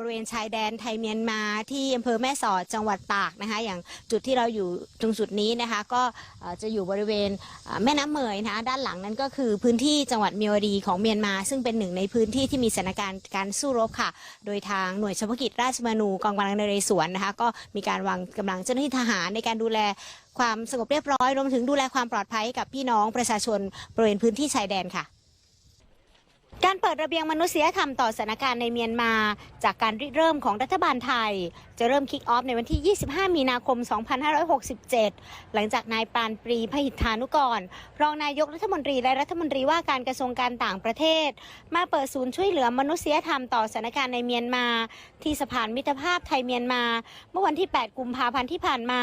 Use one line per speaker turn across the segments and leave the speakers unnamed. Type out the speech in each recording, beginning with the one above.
บริเวณชายแดนไทยเมียนมาที่อำเภอแม่สอดจังหวัดตากนะคะ อย่างจุดที่เราอยู่ตรงจุดนี้นะคะ ก็จะอยู่บริเวณแม่น้ำเมยนะคะด้านหลังนั้นก็คือพื้นที่จังหวัดเมียวดีของเมียนมา ซึ่งเป็นหนึ่งในพื้นที่ที่มีสถานการณ์การสู้รบค่ะ โดยทางหน่วยเฉพาะกิจราชมนูกองกำลังนเรศวรนะคะ ก็มีการวางกำลังเจ้าหน้าที่ทหารในการดูแลความสงบเรียบร้อยรวมถึงดูแลความปลอดภัยกับพี่น้องประชาชนบริเวณพื้นที่ชายแดนค่ะ การเปิดระเบียงมนุษยธรรมต่อสถานการณ์ในเมียนมา จากการริเริ่มของรัฐบาลไทย จะเริ่มคิกออฟในวันที่ 25 มีนาคม 2567 หลังจากนายปานปรีพหิทธานุกร รองนายกรัฐมนตรีและรัฐมนตรีว่าการกระทรวงการต่างประเทศ มาเปิดศูนย์ช่วยเหลือมนุษยธรรมต่อสถานการณ์ในเมียนมา ที่สะพานมิตรภาพไทยเมียนมา เมื่อวันที่ 8 กุมภาพันธ์ที่ผ่านมา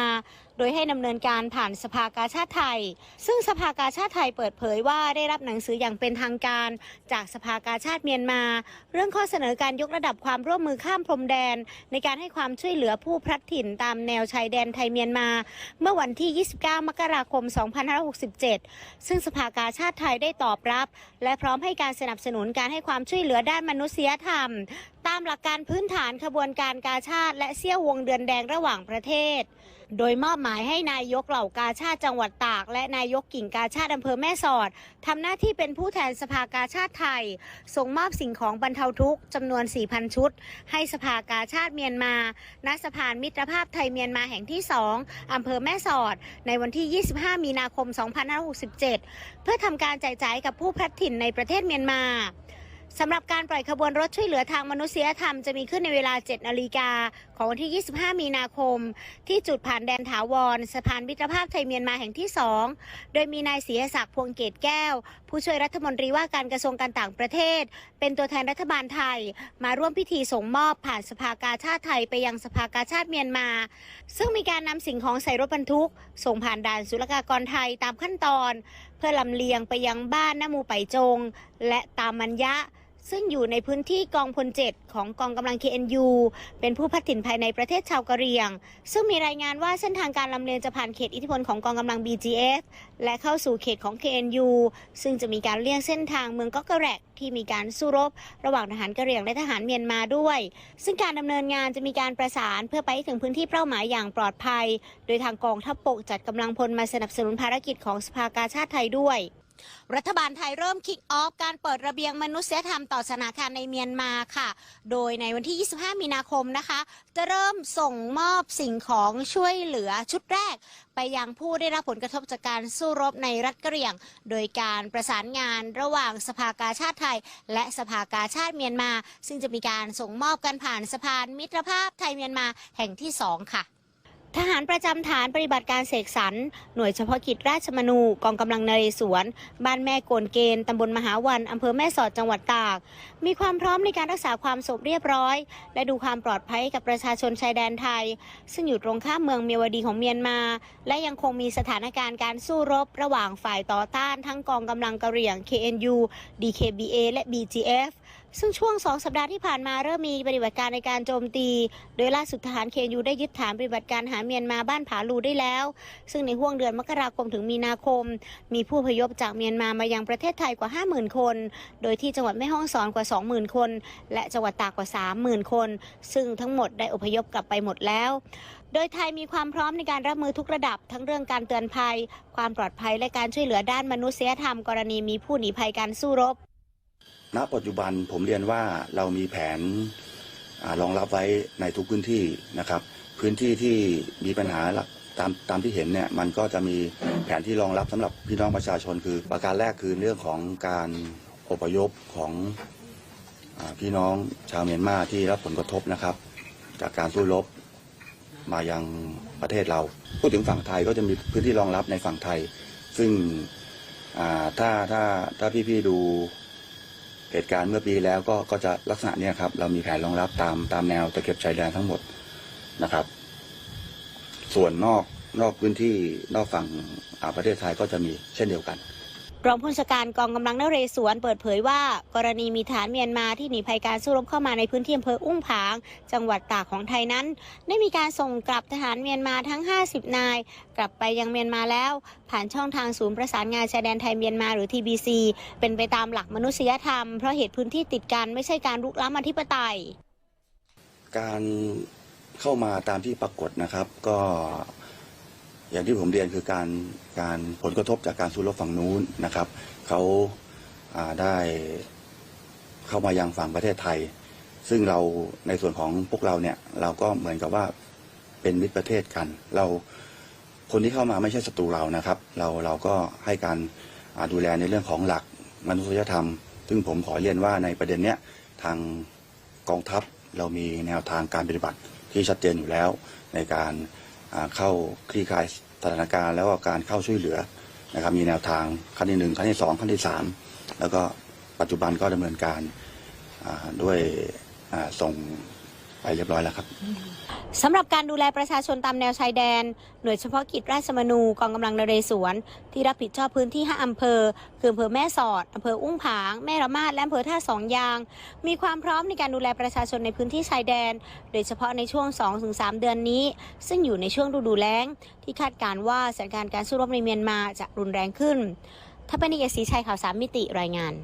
โดยให้ดำเนินการผ่านสภากาชาติไทย ซึ่งสภากาชาติไทยเปิดเผยว่าได้รับหนังสืออย่างเป็นทางการจากสภากาชาติเมียนมา เรื่องข้อเสนอการยกระดับความร่วมมือข้ามพรมแดน ในการให้ความช่วยวยเหลือผู้พลัดถิ่นตามแนวชายแดนไทยเมียนมา เมื่อวันที่ 29 มกราคม 2567 ซึ่งสภากาชาติไทยได้ตอบรับ และพร้อมให้การสนับสนุนการให้ความช่วยเหลือด้านมนุษยธรรม ตามหลักการพื้นฐานขบวนการกาชาติ และเสี้ยววงเดือนแดงระหว่างประเทศ โดยมอบหมายให้นายกเหล่ากาชาติจังหวัดตาก และนายกกิ่งกาชาติอำเภอแม่สอดทำหน้าที่เป็นผู้แทนสภากาชาติไทย ส่งมอบสิ่งของบรรเทาทุกข์จำนวน 4,000 ชุด ให้สภากาชาติเมียนมา ณ สะพานมิตรภาพไทยเมียนมาแห่งที่ 2อำเภอแม่สอด ในวันที่ 25 มีนาคม 2567 เพื่อทำการแจกจ่ายกับผู้พลัดถิ่นในประเทศเมียนมา สำหรับการปล่อยขบวนรถช่วยเหลือทางมนุษยธรรมจะมีขึ้นในเวลา 7 นาฬิกา ของวันที่ 25 มีนาคม ที่จุดผ่านแดนถาวรสะพานมิตรภาพไทยเมียนมาแห่งที่ 2 โดยมีนายศรีศักดิ์พวงเกตแก้ว ผู้ช่วยรัฐมนตรีว่าการกระทรวงการต่างประเทศ เป็นตัวแทนรัฐบาลไทย มาร่วมพิธีส่งมอบผ่านสภากาชาติไทยไปยังสภากาชาติเมียนมา ซึ่งมีการนำสิ่งของใส่รถบรรทุก ส่งผ่านด่านศุลกากรไทยตามขั้นตอน เพื่อลำเลียงไปยังบ้านนมูไปจง และตามมัญญะ ซึ่งอยู่ในพื้นที่กองพลเจ็ดของกองกำลัง KNU เป็นผู้พัดถิ่นภายในประเทศชาวกะเหรี่ยง ซึ่งมีรายงานว่าเส้นทางการลำเลียงจะผ่านเขตอิทธิพลของกองกำลัง BGF และเข้าสู่เขตของ KNU ซึ่งจะมีการเลี่ยงเส้นทางเมืองก็กะแรกที่มีการสู้รบ ระหว่างทหารกะเหรี่ยงและทหารเมียนมาด้วย ซึ่งการดำเนินงานจะมีการประสานเพื่อไปถึงพื้นที่เป้าหมายอย่างปลอดภัย โดยทางกองทัพบกจัดกำลังพลมาสนับสนุนภารกิจของสภากาชาติไทยด้วย รัฐบาลไทยเริ่มคิกออฟการเปิดระเบียงมนุษยธรรมต่อสถานการณ์ในเมียนมาค่ะ โดยในวันที่ 25 มีนาคมนะคะ จะเริ่มส่งมอบสิ่งของช่วยเหลือชุดแรก ไปยังผู้ได้รับผลกระทบจากการสู้รบในรัฐกะเหรี่ยง โดยการประสานงานระหว่างสภากาชาติไทย และสภากาชาติเมียนมา ซึ่งจะมีการส่งมอบกันผ่านสะพานมิตรภาพไทยเมียนมาแห่งที่สองค่ะ ทหารประจำฐานปฏิบัติการเสกสรรหน่วยเฉพาะกิจราชมนูกองกำลังนเรศวร บ้านแม่โกนเกณฑ์ตำบลมหาวันอำเภอแม่สอดจังหวัดตาก มีความพร้อมในการรักษาความสงบเรียบร้อย และดูความปลอดภัยกับประชาชนชายแดนไทย ซึ่งอยู่ตรงข้ามเมืองเมียวดีของเมียนมา และยังคงมีสถานการณ์การสู้รบ ระหว่างฝ่ายต่อต้านทั้งกองกำลังกะเหรี่ยง KNU DKBA และ BGF ซึ่งช่วงสองสัปดาห์ที่ผ่านมาเริ่มมีปฏิบัติการในการโจมตี โดยล่าสุดทหารเคยูได้ยึดฐานปฏิบัติการหาเมียนมาบ้านผาลูได้แล้ว ซึ่งในห่วงเดือนมกราคมถึงมีนาคม มีผู้พยพจากเมียนมามายังประเทศไทยกว่า 50,000 คน โดยที่จังหวัดแม่ฮ่องสอนกว่า 20,000 คน และจังหวัดตากกว่า 30,000 คน ซึ่งทั้งหมดได้อพยพกลับไปหมดแล้ว โดยไทยมีความพร้อมในการรับมือทุกระดับ ทั้งเรื่องการเตือนภัย ความปลอดภัยและการช่วยเหลือด้านมนุษยธรรม กรณีมีผู้หนีภัยการสู้รบ
ณปัจจุบันผมเรียนว่าเรามีแผนอรองรับไว้ในทุกพื้นที่นะครับ พื้นที่ที่มีปัญหาหลักตามตามที่เห็นเนี่ยมันก็จะมีแผนที่รองรับสำหรับพี่น้องประชาชนคือ ประการแรกคือเรื่องของการอพยพของอพี่น้องชาวเมียนมาที่รับผลกระทบนะครับ จากการสู้รบมายังประเทศเราพูดถึงฝั่งไทยก็จะมีพื้นที่รองรับในฝั่งไทย ซึ่งอ่าถ้าถ้าถ้าพี่ๆดู เหตุการณ์เมื่อปีแล้วก็ก็จะลักษณะนี้ครับ เรามีแผนรองรับตามตามแนวตะเข็บชายแดนทั้งหมดนะครับ ส่วนนอกนอกพื้นที่นอกฝั่งอาประเทศไทยก็จะมีเช่นเดียวกัน
รองผู้บัญชาการกองกำลังนเรศวรเปิดเผยว่า กรณีมีฐานเมียนมาที่หนีภัยการสู้รบเข้ามาในพื้นที่อำเภออุ้งผาง จังหวัดตากของไทยนั้น ได้มีการส่งกลับทหารเมียนมาทั้ง 50 นาย กลับไปยังเมียนมาแล้ว ผ่านช่องทางศูนย์ประสานงานชายแดนไทยเมียนมาหรือ TBC เป็นไปตามหลักมนุษยธรรมเพราะเหตุพื้นที่ติดกันไม่ใช่การลุกล้ำอธิปไตย
การเข้ามาตามที่ปรากฏนะครับก็ อย่างที่ผมเรียนคือการการผลกระทบจากการสู้รบฝั่งนู้นนะครับเขาาได้เข้ามายังฝั่งประเทศไทย ซึ่งเราในส่วนของพวกเราเนี่ยเราก็เหมือนกับว่าเป็นมิตรประเทศกัน เราคนที่เข้ามาไม่ใช่ศัตรูเรานะครับ เราเราก็ให้การดูแลในเรื่องของหลักมนุษยธรรม ซึ่งผมขอเรียนว่าในประเด็นเนี้ยทางกองทัพเรามีแนวทางการปฏิบัติที่ชัดเจนอยู่แล้วในการ เข้าคลี่คลายสถานการณ์แล้วก็การเข้าช่วยเหลือนะครับ มีแนวทางขั้นที่หนึ่งขั้นที่สองขั้นที่สามแล้วก็ปัจจุบันก็ดำเนินการด้วยส่ง ไปเรียบร้อยแล้วครับ
สำหรับการดูแลประชาชนตามแนวชายแดน หน่วยเฉพาะกิจราชมนูกองกำลังนเรศวร ที่รับผิดชอบพื้นที่ 5อำเภอ คืออำเภอแม่สอดอำเภออุ้งผาง แม่ระมาด และอำเภอท่าสองยาง มีความพร้อมในการดูแลประชาชนในพื้นที่ชายแดน โดยเฉพาะในช่วง 2-3 เดือนนี้ ซึ่งอยู่ในช่วงฤดูแล้ง ที่คาดการว่าสถานการณ์การสู้รบในเมียนมาจะรุนแรงขึ้นทัพนิยศรีชัยข่าวสามมิติรายงาน